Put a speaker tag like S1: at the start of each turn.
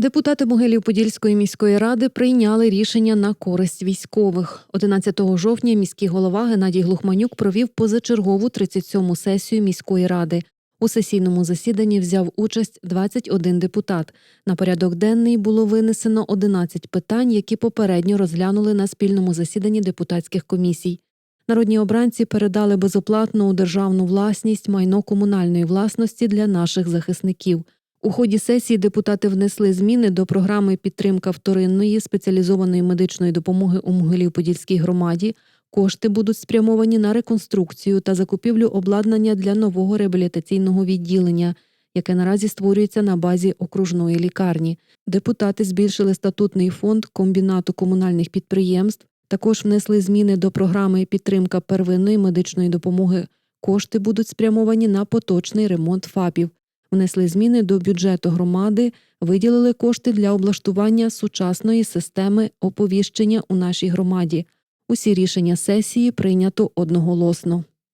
S1: Депутати Могилів-Подільської міської ради прийняли рішення на користь військових. 11 жовтня міський голова Геннадій Глухманюк провів позачергову 37-му сесію міської ради. У сесійному засіданні взяв участь 21 депутат. На порядок денний було винесено 11 питань, які попередньо розглянули на спільному засіданні депутатських комісій. Народні обранці передали безоплатно у державну власність майно комунальної власності для наших захисників. У ході сесії депутати внесли зміни до програми підтримка вторинної спеціалізованої медичної допомоги у Могилів-Подільській громаді. Кошти будуть спрямовані на реконструкцію та закупівлю обладнання для нового реабілітаційного відділення, яке наразі створюється на базі окружної лікарні. Депутати збільшили статутний фонд комбінату комунальних підприємств. Також внесли зміни до програми підтримка первинної медичної допомоги. Кошти будуть спрямовані на поточний ремонт ФАПів. Внесли зміни до бюджету громади, виділили кошти для облаштування сучасної системи оповіщення у нашій громаді. Усі рішення сесії прийнято одноголосно.